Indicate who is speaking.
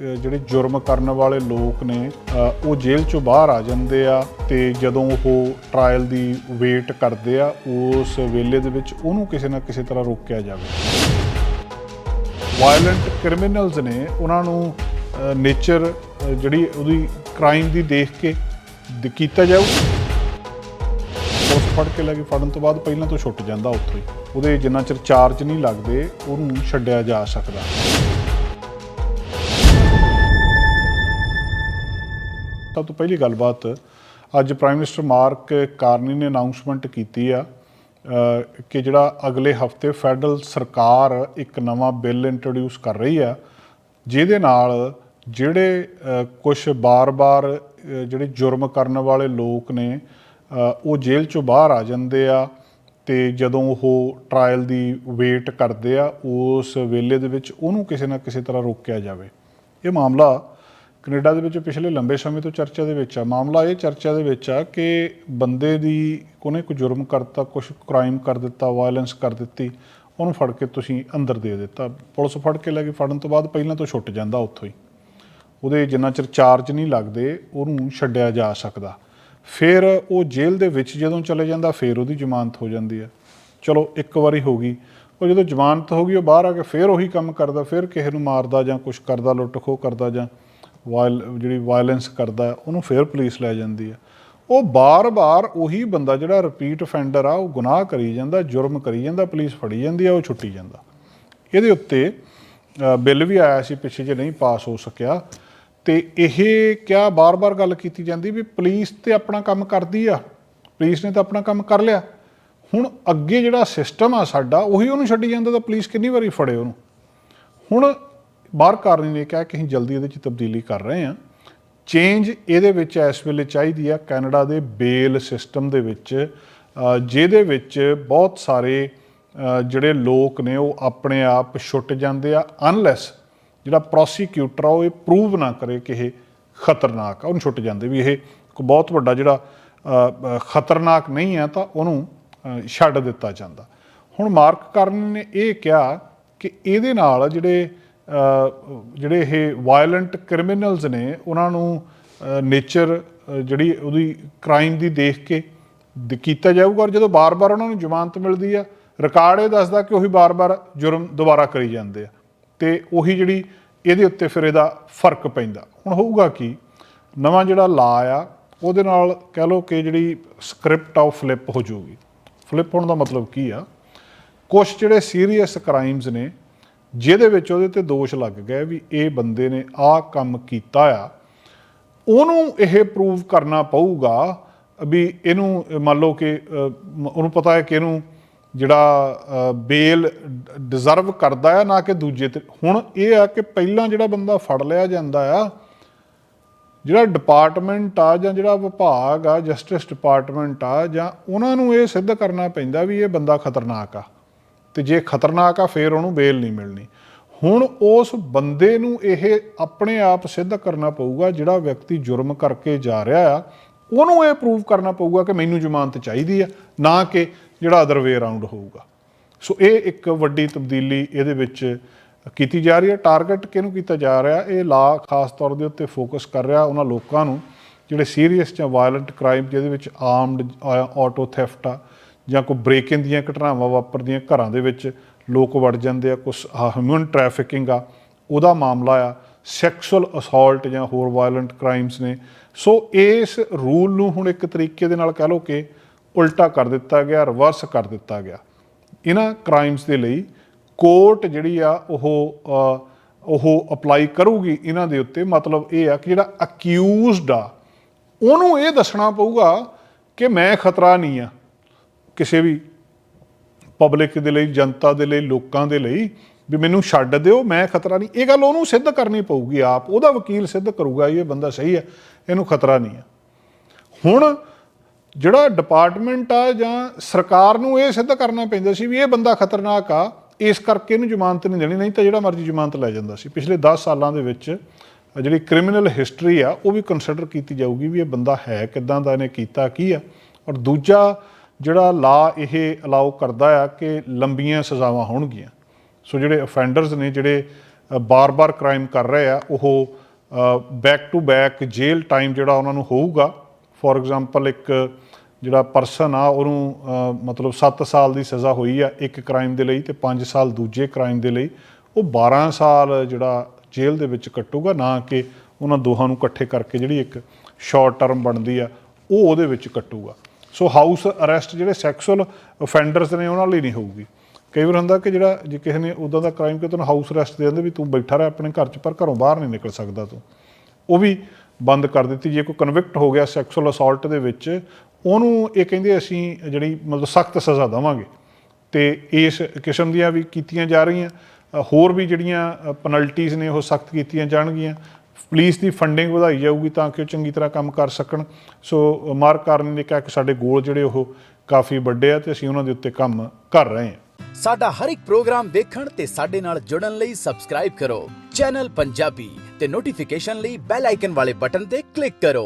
Speaker 1: ਜਿਹੜੇ ਜੁਰਮ ਕਰਨ ਵਾਲੇ ਲੋਕ ਨੇ ਉਹ ਜੇਲ੍ਹ ਚੋਂ ਬਾਹਰ ਆ ਜਾਂਦੇ ਆ ਤੇ ਜਦੋਂ ਉਹ ਟ੍ਰਾਇਲ ਦੀ ਵੇਟ ਕਰਦੇ ਆ, ਉਸ ਵੇਲੇ ਦੇ ਵਿੱਚ ਉਹਨੂੰ ਕਿਸੇ ਨਾ ਕਿਸੇ ਤਰ੍ਹਾਂ ਰੋਕਿਆ ਜਾਵੇ। ਵਾਇਲੈਂਟ ਕ੍ਰਿਮੀਨਲਸ ਨੇ ਉਹਨਾਂ ਨੂੰ ਨੇਚਰ ਜਿਹੜੀ ਉਹਦੀ ਕ੍ਰਾਈਮ ਦੀ ਦੇਖ ਕੇ ਕੀਤਾ ਜਾਊ। ਉਸ ਫੜ ਕੇ ਲੈ ਕੇ ਫੜਨ ਤੋਂ ਬਾਅਦ ਪਹਿਲਾਂ ਤੋਂ ਛੁੱਟ ਜਾਂਦਾ ਉੱਥੇ ਉਹਦੇ ਜਿੰਨਾ ਚਿਰ ਚਾਰਜ ਨਹੀਂ ਲੱਗਦੇ, ਉਹਨੂੰ ਛੱਡਿਆ ਜਾ ਸਕਦਾ। ਸਭ ਤੋਂ ਪਹਿਲੀ ਗੱਲਬਾਤ, ਅੱਜ ਪ੍ਰਾਈਮ ਮਿਨਿਸਟਰ ਮਾਰਕ ਕਾਰਨੀ ਨੇ ਅਨਾਉਂਸਮੈਂਟ ਕੀਤੀ ਆ ਕਿ ਜਿਹੜਾ ਅਗਲੇ ਹਫ਼ਤੇ ਫੈਡਰਲ ਸਰਕਾਰ ਇੱਕ ਨਵਾਂ ਬਿੱਲ ਇੰਟਰੋਡਿਊਸ ਕਰ ਰਹੀ ਆ, ਜਿਹਦੇ ਨਾਲ ਜਿਹੜੇ ਕੁਝ ਬਾਰ-ਬਾਰ ਜਿਹੜੇ ਜੁਰਮ ਕਰਨ ਵਾਲੇ ਲੋਕ ਨੇ ਉਹ ਜੇਲ੍ਹ ਚੋਂ ਬਾਹਰ ਆ ਜਾਂਦੇ ਆ ਤੇ ਜਦੋਂ ਉਹ ਟ੍ਰਾਇਲ ਦੀ ਵੇਟ ਕਰਦੇ ਆ, ਉਸ ਵੇਲੇ ਦੇ ਵਿੱਚ ਉਹਨੂੰ ਕਿਸੇ ਨਾ ਕਿਸੇ ਤਰ੍ਹਾਂ ਰੋਕਿਆ ਜਾਵੇ। ਇਹ ਮਾਮਲਾ ਕੈਨੇਡਾ ਦੇ ਵਿੱਚ ਪਿਛਲੇ ਲੰਬੇ ਸਮੇਂ ਤੋਂ ਚਰਚਾ ਦੇ ਵਿੱਚ ਆ। ਮਾਮਲਾ ਇਹ ਚਰਚਾ ਦੇ ਵਿੱਚ ਆ ਕਿ ਬੰਦੇ ਦੀ ਕੋਨੇ ਕੋਈ ਜੁਰਮ ਕਰਤਾ ਕੁਝ ਕ੍ਰਾਈਮ ਕਰ ਦਿੱਤਾ ਵਾਇਲੈਂਸ ਕਰ ਦਿੱਤੀ, ਉਹਨੂੰ ਫੜ ਕੇ ਤੁਸੀਂ ਅੰਦਰ ਦੇ ਦਿੱਤਾ। ਪੁਲਿਸ ਫੜ ਕੇ ਲੈ ਕੇ ਫੜਨ ਤੋਂ ਬਾਅਦ ਪਹਿਲਾਂ ਤੋਂ ਛੁੱਟ ਜਾਂਦਾ ਉੱਥੋਂ ਹੀ। ਉਹਦੇ ਜਿੰਨਾ ਚਿਰ ਚਾਰਜ ਨਹੀਂ ਲੱਗਦੇ, ਉਹਨੂੰ ਛੱਡਿਆ ਜਾ ਸਕਦਾ। ਫਿਰ ਉਹ ਜੇਲ੍ਹ ਦੇ ਵਿੱਚ ਜਦੋਂ ਚਲੇ ਜਾਂਦਾ, ਫਿਰ ਉਹਦੀ ਜ਼ਮਾਨਤ ਹੋ ਜਾਂਦੀ ਹੈ ਚਲੋ, ਇੱਕ ਵਾਰੀ ਹੋ ਗਈ। ਉਹ ਜਦੋਂ ਜ਼ਮਾਨਤ ਹੋ ਗਈ, ਉਹ ਬਾਹਰ ਆ ਕੇ ਫਿਰ ਉਹੀ ਕੰਮ ਕਰਦਾ, ਫਿਰ ਕਿਸੇ ਨੂੰ ਮਾਰਦਾ ਜਾਂ ਕੁਝ ਕਰਦਾ ਲੁੱਟ ਖੋਹ ਕਰਦਾ ਜਾਂ ਵਾਇਲ, ਜਿਹੜੀ ਵਾਇਲੈਂਸ ਕਰਦਾ ਉਹਨੂੰ ਫਿਰ ਪੁਲਿਸ ਲੈ ਜਾਂਦੀ ਹੈ। ਉਹ ਬਾਰ-ਬਾਰ ਉਹੀ ਬੰਦਾ ਜਿਹੜਾ ਰਿਪੀਟ ਅਫੈਂਡਰ ਆ, ਉਹ ਗੁਨਾਹ ਕਰੀ ਜਾਂਦਾ, ਜੁਰਮ ਕਰੀ ਜਾਂਦਾ ਪੁਲਿਸ ਫੜੀ ਜਾਂਦੀ ਆ, ਉਹ ਛੁੱਟੀ ਜਾਂਦਾ। ਇਹਦੇ ਉੱਤੇ ਬਿੱਲ ਵੀ ਆਇਆ ਸੀ ਪਿੱਛੇ ਜੇ ਨਹੀਂ ਪਾਸ ਹੋ ਸਕਿਆ। ਤੇ ਇਹ ਕਿਆ ਬਾਰ-ਬਾਰ ਗੱਲ ਕੀਤੀ ਜਾਂਦੀ ਵੀ ਪੁਲਿਸ ਤੇ ਆਪਣਾ ਕੰਮ ਕਰਦੀ ਆ। ਪੁਲਿਸ ਨੇ ਤਾਂ ਆਪਣਾ ਕੰਮ ਕਰ ਲਿਆ। ਹੁਣ ਅੱਗੇ ਜਿਹੜਾ ਸਿਸਟਮ ਆ ਸਾਡਾ, ਉਹੀ ਉਹਨੂੰ ਛੱਡੀ ਜਾਂਦਾ ਤਾਂ ਪੁਲਿਸ ਕਿੰਨੀ ਵਾਰੀ ਫੜੇ ਉਹਨੂੰ। ਹੁਣ ਬਾਹਰ ਕਾਰਨੀ ਨੇ ਕਿਹਾ ਕਿ ਅਸੀਂ ਜਲਦੀ ਇਹਦੇ 'ਚ ਤਬਦੀਲੀ ਕਰ ਰਹੇ ਹਾਂ। ਚੇਂਜ ਇਹਦੇ ਵਿੱਚ ਇਸ ਵੇਲੇ ਚਾਹੀਦੀ ਆ ਕੈਨੇਡਾ ਦੇ ਬੇਲ ਸਿਸਟਮ ਦੇ ਵਿੱਚ ਜਿਹਦੇ ਵਿੱਚ ਬਹੁਤ ਸਾਰੇ ਜਿਹੜੇ ਲੋਕ ਨੇ ਉਹ ਆਪਣੇ ਆਪ ਛੁੱਟ ਜਾਂਦੇ ਆ ਅਨਲੈਸ ਜਿਹੜਾ ਪ੍ਰੋਸੀਕਿਊਟਰ ਆ ਉਹ ਇਹ ਪ੍ਰੂਵ ਨਾ ਕਰੇ ਕਿ ਇਹ ਖਤਰਨਾਕ ਆ, ਉਹਨੂੰ ਛੁੱਟ ਜਾਂਦੇ ਵੀ ਇਹ ਬਹੁਤ ਵੱਡਾ ਜਿਹੜਾ ਖਤਰਨਾਕ ਨਹੀਂ ਹੈ ਤਾਂ ਉਹਨੂੰ ਛੱਡ ਦਿੱਤਾ ਜਾਂਦਾ। ਹੁਣ ਮਾਰਕ ਕਰਨ ਨੇ ਇਹ ਕਿਹਾ ਕਿ ਇਹਦੇ ਨਾਲ ਜਿਹੜੇ ਜਿਹੜੇ ਇਹ ਵਾਇਲੈਂਟ ਕ੍ਰਿਮੀਨਲਸ ਨੇ, ਉਹਨਾਂ ਨੂੰ ਨੇਚਰ ਜਿਹੜੀ ਉਹਦੀ ਕ੍ਰਾਈਮ ਦੀ ਦੇਖ ਕੇ ਕੀਤਾ ਜਾਊਗਾ ਔਰ ਜਦੋਂ ਬਾਰ-ਬਾਰ ਉਹਨਾਂ ਨੂੰ ਜ਼ਮਾਨਤ ਮਿਲਦੀ ਆ ਰਿਕਾਰਡ ਇਹ ਦੱਸਦਾ ਕਿ ਉਹੀ ਬਾਰ-ਬਾਰ ਜੁਰਮ ਦੁਬਾਰਾ ਕਰੀ ਜਾਂਦੇ ਆ। ਤੇ ਉਹੀ ਜਿਹੜੀ ਇਹਦੇ ਉੱਤੇ ਫਿਰ ਇਹਦਾ ਫ਼ਰਕ ਪੈਂਦਾ। ਹੁਣ ਹੋਊਗਾ ਕੀ? ਨਵਾਂ ਜਿਹੜਾ ਲਾ ਆ, ਉਹਦੇ ਨਾਲ ਕਹਿ ਲਓ ਕਿ ਜਿਹੜੀ ਸਕ੍ਰਿਪਟ ਆ, ਉਹ ਫਲਿੱਪ ਹੋ ਜਾਊਗੀ। ਫਲਿੱਪ ਹੋਣ ਦਾ ਮਤਲਬ ਕੀ ਆ? ਕੁਝ ਜਿਹੜੇ ਸੀਰੀਅਸ ਕ੍ਰਾਈਮਸ ਨੇ ਜਿਹਦੇ ਵਿੱਚ ਉਹਦੇ ਤੇ ਦੋਸ਼ ਲੱਗ ਗਏ ਵੀ ਇਹ ਬੰਦੇ ਨੇ ਆਹ ਕੰਮ ਕੀਤਾ ਆ, ਉਹਨੂੰ ਇਹ ਪ੍ਰੂਵ ਕਰਨਾ ਪਊਗਾ ਵੀ ਇਹਨੂੰ, ਮੰਨ ਲਓ ਕਿ ਉਹਨੂੰ ਪਤਾ ਹੈ ਕਿ ਇਹਨੂੰ ਜਿਹੜਾ ਬੇਲ ਡਿਜ਼ਰਵ ਕਰਦਾ ਆ ਨਾ ਕਿ ਦੂਜੇ ਤੇ। ਹੁਣ ਇਹ ਆ ਕਿ ਪਹਿਲਾਂ ਜਿਹੜਾ ਬੰਦਾ ਫੜ ਲਿਆ ਜਾਂਦਾ ਆ, ਜਿਹੜਾ ਡਿਪਾਰਟਮੈਂਟ ਆ ਜਾਂ ਜਿਹੜਾ ਵਿਭਾਗ ਆ ਜਸਟਿਸ ਡਿਪਾਰਟਮੈਂਟ ਆ ਜਾਂ ਉਹਨਾਂ ਨੂੰ ਇਹ ਸਿੱਧ ਕਰਨਾ ਪੈਂਦਾ ਵੀ ਇਹ ਬੰਦਾ ਖਤਰਨਾਕ ਆ। ਤੇ ਜੇ ਖਤਰਨਾਕ ਆ, ਫੇਰ ਉਹਨੂੰ ਬੇਲ ਨਹੀਂ ਮਿਲਣੀ। ਹੁਣ ਉਸ ਬੰਦੇ ਨੂੰ ਇਹ ਆਪਣੇ ਆਪ ਸਿੱਧ ਕਰਨਾ ਪਊਗਾ, ਜਿਹੜਾ ਵਿਅਕਤੀ ਜੁਰਮ ਕਰਕੇ ਜਾ ਰਿਹਾ ਆ, ਉਹਨੂੰ ਇਹ ਪ੍ਰੂਵ ਕਰਨਾ ਪਊਗਾ ਕਿ ਮੈਨੂੰ ਜ਼ਮਾਨਤ ਚਾਹੀਦੀ ਆ, ਨਾ ਕਿ ਜਿਹੜਾ ਅਦਰ ਵੇ ਅਰਾਊਂਡ ਹੋਊਗਾ। ਸੋ ਇਹ ਇੱਕ ਵੱਡੀ ਤਬਦੀਲੀ ਇਹਦੇ ਵਿੱਚ ਕੀਤੀ ਜਾ ਰਹੀ ਹੈ ਟਾਰਗੇਟ ਕਿਹਨੂੰ ਕੀਤਾ ਜਾ ਰਿਹਾ? ਇਹ ਲਾ ਖਾਸ ਤੌਰ ਦੇ ਉੱਤੇ ਫੋਕਸ ਕਰ ਰਿਹਾ ਉਹਨਾਂ ਲੋਕਾਂ ਨੂੰ, ਜਿਹੜੇ ਸੀਰੀਅਸ ਜਾਂ ਵਾਇਲੈਂਟ ਕ੍ਰਾਈਮ ਜਿਹਦੇ ਵਿੱਚ ਆਰਮਡ ਆਟੋ ਥੈਫਟ ਆ ਜਾਂ ਕੋਈ ਬ੍ਰੇਕ ਇਨ ਦੀਆਂ ਘਟਨਾਵਾਂ ਵਾਪਰਦੀਆਂ ਘਰਾਂ ਦੇ ਵਿੱਚ ਲੋਕ ਵੜ ਜਾਂਦੇ ਆ ਕੁਝ ਹਿਊਮਨ ਟ੍ਰੈਫਿਕਿੰਗ ਆ, ਉਹਦਾ ਮਾਮਲਾ ਆ ਸੈਕਸੁਅਲ ਅਸੌਲਟ ਜਾਂ ਹੋਰ ਵਾਇਲੈਂਟ ਕ੍ਰਾਈਮਸ ਨੇ। ਸੋ ਇਸ ਰੂਲ ਨੂੰ ਹੁਣ ਇੱਕ ਤਰੀਕੇ ਦੇ ਨਾਲ ਕਹਿ ਲਓ ਕਿ ਉਲਟਾ ਕਰ ਦਿੱਤਾ ਗਿਆ ਰਿਵਰਸ ਕਰ ਦਿੱਤਾ ਗਿਆ। ਇਹਨਾਂ ਕ੍ਰਾਈਮਸ ਦੇ ਲਈ ਕੋਰਟ ਜਿਹੜੀ ਆ, ਉਹ ਉਹ ਅਪਲਾਈ ਕਰੂਗੀ ਇਹਨਾਂ ਦੇ ਉੱਤੇ। ਮਤਲਬ ਇਹ ਆ ਕਿ ਜਿਹੜਾ ਅਕਿਊਜ਼ਡ ਆ, ਉਹਨੂੰ ਇਹ ਦੱਸਣਾ ਪਊਗਾ ਕਿ ਮੈਂ ਖਤਰਾ ਨਹੀਂ ਆ। ਕਿਸੇ ਵੀ ਪਬਲਿਕ ਦੇ ਲਈ, ਜਨਤਾ ਦੇ ਲਈ, ਲੋਕਾਂ ਦੇ ਲਈ ਵੀ ਮੈਨੂੰ ਛੱਡ ਦਿਓ, ਮੈਂ ਖਤਰਾ ਨਹੀਂ। ਇਹ ਗੱਲ ਉਹਨੂੰ ਸਿੱਧ ਕਰਨੀ ਪਊਗੀ, ਆਪ ਉਹਦਾ ਵਕੀਲ ਸਿੱਧ ਕਰੂਗਾ, ਇਹ ਬੰਦਾ ਸਹੀ ਹੈ, ਇਹਨੂੰ ਖਤਰਾ ਨਹੀਂ ਆ ਹੁਣ ਜਿਹੜਾ ਡਿਪਾਰਟਮੈਂਟ ਆ ਜਾਂ ਸਰਕਾਰ ਨੂੰ ਇਹ ਸਿੱਧ ਕਰਨਾ ਪੈਂਦਾ ਸੀ ਵੀ ਇਹ ਬੰਦਾ ਖਤਰਨਾਕ ਆ, ਇਸ ਕਰਕੇ ਇਹਨੂੰ ਜ਼ਮਾਨਤ ਨਹੀਂ ਦੇਣੀ, ਨਹੀਂ ਤਾਂ ਜਿਹੜਾ ਮਰਜ਼ੀ ਜ਼ਮਾਨਤ ਲੈ ਜਾਂਦਾ ਸੀ। ਪਿਛਲੇ 10 ਸਾਲਾਂ ਦੇ ਵਿੱਚ ਜਿਹੜੀ ਕ੍ਰਿਮੀਨਲ ਹਿਸਟਰੀ ਆ, ਉਹ ਵੀ ਕੰਸੀਡਰ ਕੀਤੀ ਜਾਊਗੀ ਵੀ ਇਹ ਬੰਦਾ ਹੈ ਕਿਦਾਂ ਦਾ, ਇਹਨੇ ਕੀਤਾ ਕੀ ਆ। ਔਰ ਦੂਜਾ ਜਿਹੜਾ ਲਾ ਇਹ ਅਲਾਉ ਕਰਦਾ ਆ ਕਿ ਲੰਬੀਆਂ ਸਜ਼ਾਵਾਂ ਹੋਣਗੀਆਂ। ਸੋ ਜਿਹੜੇ ਅਫੈਂਡਰਸ ਨੇ, ਜਿਹੜੇ ਬਾਰ-ਬਾਰ ਕ੍ਰਾਈਮ ਕਰ ਰਹੇ ਆ, ਉਹ ਬੈਕ ਟੂ ਬੈਕ ਜੇਲ੍ਹ ਟਾਈਮ ਜਿਹੜਾ ਉਹਨਾਂ ਨੂੰ ਹੋਊਗਾ। ਫੋਰ ਐਗਜ਼ਾਮਪਲ ਇੱਕ ਜਿਹੜਾ ਪਰਸਨ ਆ, ਉਹਨੂੰ ਮਤਲਬ 7 ਸਾਲ ਦੀ ਸਜ਼ਾ ਹੋਈ ਆ ਇੱਕ ਕ੍ਰਾਈਮ ਦੇ ਲਈ ਤੇ 5 ਸਾਲ ਦੂਜੇ ਕ੍ਰਾਈਮ ਦੇ ਲਈ। ਉਹ 12 ਸਾਲ ਜਿਹੜਾ ਜੇਲ੍ਹ ਦੇ ਵਿੱਚ ਕੱਟੂਗਾ, ਨਾ ਕਿ ਉਹਨਾਂ ਦੋਹਾਂ ਨੂੰ ਇਕੱਠੇ ਕਰਕੇ ਜਿਹੜੀ ਇੱਕ ਸ਼ਾਰਟ ਟਰਮ ਬਣਦੀ ਆ, ਉਹ ਉਹਦੇ ਵਿੱਚ ਕੱਟੂਗਾ। ਸੋ ਹਾਊਸ ਅਰੈਸਟ ਜਿਹੜੇ ਸੈਕਸੁਅਲ ਅਫੈਂਡਰਸ ਨੇ ਉਹਨਾਂ ਲਈ ਨਹੀਂ ਹੋਊਗੀ। ਕਈ ਵਾਰ ਹੁੰਦਾ ਕਿ ਜਿਹੜਾ ਜੇ ਕਿਸੇ ਨੇ ਉਦਾਂ ਦਾ ਕ੍ਰਾਈਮ ਕਿ ਤੁਹਾਨੂੰ ਹਾਊਸ ਅਰੈਸਟ ਦੇ ਦਿੰਦੇ ਵੀ ਤੂੰ ਬੈਠਾ ਰਹਿ ਆਪਣੇ ਘਰ 'ਚ, ਪਰ ਘਰੋਂ ਬਾਹਰ ਨਹੀਂ ਨਿਕਲ ਸਕਦਾ ਤੂੰ। ਉਹ ਵੀ ਬੰਦ ਕਰ ਦਿੱਤੀ। ਜੇ ਕੋਈ ਕਨਵਿਕਟ ਹੋ ਗਿਆ ਸੈਕਸੁਅਲ ਅਸਾਲਟ ਦੇ ਵਿੱਚ, ਉਹਨੂੰ ਇਹ ਕਹਿੰਦੇ ਅਸੀਂ ਜਿਹੜੀ ਮਤਲਬ ਸਖਤ ਸਜ਼ਾ ਦੇਵਾਂਗੇ। ਤੇ ਇਸ ਕਿਸਮ ਦੀਆਂ ਵੀ ਕੀਤੀਆਂ ਜਾ ਰਹੀਆਂ। ਹੋਰ ਵੀ ਜਿਹੜੀਆਂ ਪੈਨਲਟੀਆਂ ਨੇ ਉਹ ਸਖਤ ਕੀਤੀਆਂ ਜਾਣਗੀਆਂ। ਪੁਲਿਸ ਦੀ ਫੰਡਿੰਗ ਵਧਾਈ ਜਾਊਗੀ ਤਾਂ ਕਿ ਉਹ ਚੰਗੀ ਤਰ੍ਹਾਂ ਕੰਮ ਕਰ ਸਕਣ। ਸੋ, ਮਾਰਕ ਕਾਰਨ ਨੇ ਕਿਹਾ ਕਿ ਸਾਡੇ ਗੋਲ ਜਿਹੜੇ ਉਹ ਕਾਫੀ ਵੱਡੇ ਆ ਤੇ ਅਸੀਂ ਉਹਨਾਂ ਦੇ ਉੱਤੇ ਕੰਮ ਕਰ ਰਹੇ ਹਾਂ।
Speaker 2: ਸਾਡਾ ਹਰ ਇੱਕ ਪ੍ਰੋਗਰਾਮ ਦੇਖਣ ਤੇ ਸਾਡੇ ਨਾਲ ਜੁੜਨ ਲਈ ਸਬਸਕ੍ਰਾਈਬ ਕਰੋ। ਚੈਨਲ ਪੰਜਾਬੀ ਤੇ ਨੋਟੀਫਿਕੇਸ਼ਨ ਲਈ ਬੈਲ ਆਈਕਨ ਵਾਲੇ ਬਟਨ ਤੇ ਕਲਿੱਕ ਕਰੋ।